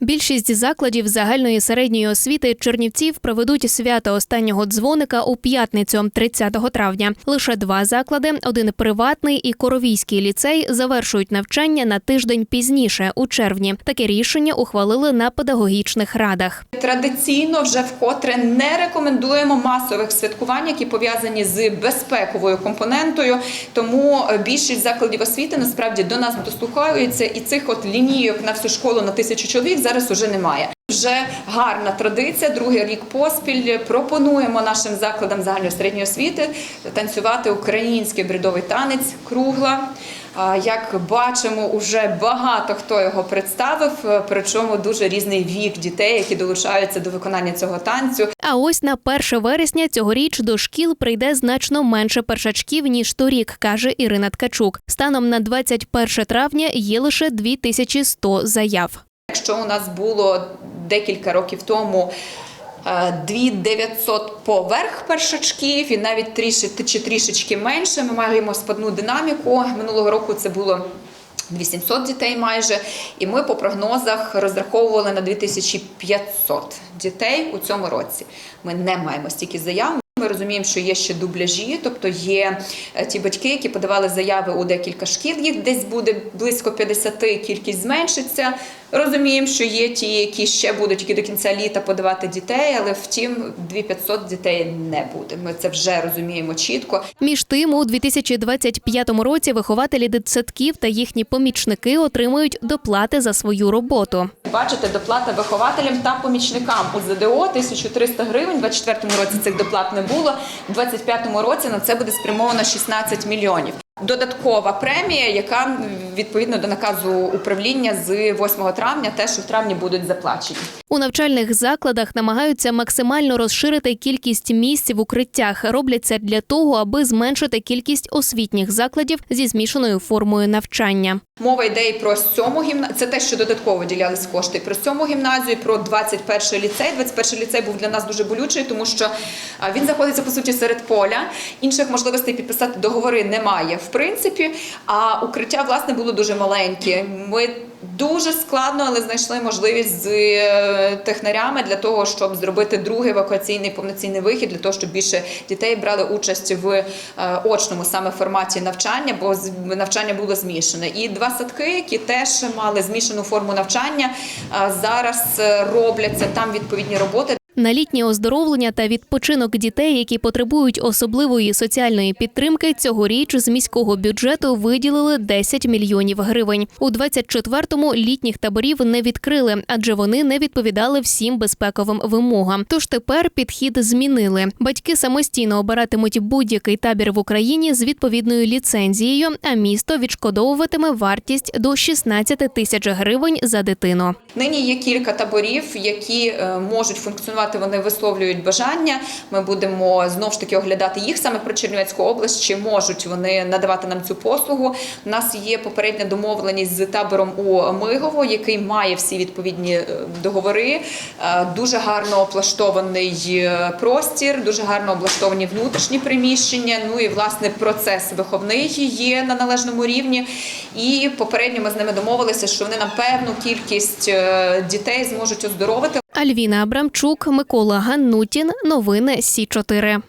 Більшість закладів загальної середньої освіти Чернівців проведуть свято останнього дзвоника у п'ятницю, 30 травня. Лише два заклади, один приватний і коровійський ліцей, завершують навчання на тиждень пізніше, у червні. Таке рішення ухвалили на педагогічних радах. Традиційно вже вкотре не рекомендуємо масових святкувань, які пов'язані з безпековою компонентою. Тому е, більшість закладів освіти насправді до нас дослухаються, і цих от лінійок на всю школу на тисячу чоловік зараз уже немає. Вже гарна традиція, другий рік поспіль. Пропонуємо нашим закладам загальної середньої освіти танцювати український бредовий танець кругла. Як бачимо, уже багато хто його представив, причому дуже різний вік дітей, які долучаються до виконання цього танцю. А ось на 1 вересня цьогоріч до шкіл прийде значно менше першачків ніж торік, каже Ірина Ткачук. Станом на 21 травня є лише 2100 заяв. Якщо у нас було декілька років тому. е, 2900 поверх першачків і навіть трішки чи трішечки менше. Ми маємо спадну динаміку. Минулого року це було 800 дітей майже. І ми по прогнозах розраховували на 2500 дітей у цьому році. Ми не маємо стільки заяв. Розуміємо, що є ще дубляжі, тобто є е, ті батьки, які подавали заяви у декілька шкіл. Їх десь буде близько 50, кількість зменшиться. Розуміємо, що є ті, які ще будуть тільки до кінця літа подавати дітей, але втім 2500 дітей не буде. Ми це вже розуміємо чітко. Між тим, у 2025 році вихователі дитсадків та їхні помічники отримують доплати за свою роботу. Бачите, доплата вихователям та помічникам у ЗДО 1300 гривень. У 24 році цих доплат не було. У 25 році на це буде спрямовано 16 мільйонів. Додаткова премія, яка відповідно до наказу управління з 8 травня, теж у травні будуть заплачені. У навчальних закладах намагаються максимально розширити кількість місць в укриттях. Роблять це для того, аби зменшити кількість освітніх закладів зі змішаною формою навчання. Мова йде і про сьому гімназію. Це те, що додатково виділялись кошти. Про сьому гімназію, про 21 ліцей. 21 ліцей був для нас дуже болючий, тому що він знаходиться по суті серед поля. Інших можливостей підписати договори немає в принципі. А укриття власне було дуже маленьке. Ми Дуже складно, але знайшли можливість з е, технарями для того, щоб зробити другий евакуаційний повноцінний вихід, для того, щоб більше дітей брали участь в е, очному саме форматі навчання, бо навчання було змішане. І два садки, які теж мали змішану форму навчання, е, зараз робляться там відповідні роботи. На літнє оздоровлення та відпочинок дітей, які потребують особливої соціальної підтримки, цьогоріч з міського бюджету виділили 10 мільйонів гривень. У 24-му літніх таборів не відкрили, адже вони не відповідали всім безпековим вимогам. Тож тепер підхід змінили. Батьки самостійно обиратимуть будь-який табір в Україні з відповідною ліцензією, а місто відшкодовуватиме вартість до 16 тисяч гривень за дитину. Нині є кілька таборів, які е, можуть функціонувати. Вони висловлюють бажання. Ми будемо знов ж таки оглядати їх саме про Чернівецьку область. Чи можуть вони надавати нам цю послугу? У нас є попередня домовленість з табором у Мигово, який має всі відповідні е, договори. Е, Дуже гарно облаштований е, простір, дуже гарно облаштовані внутрішні приміщення. Ну і власне процес виховний є на належному рівні. І попередньо ми з ними домовилися, що вони нам певну кількість дітей зможуть оздоровити. Альвіна Абрамчук, Микола Ганнутін. Новини Сі 4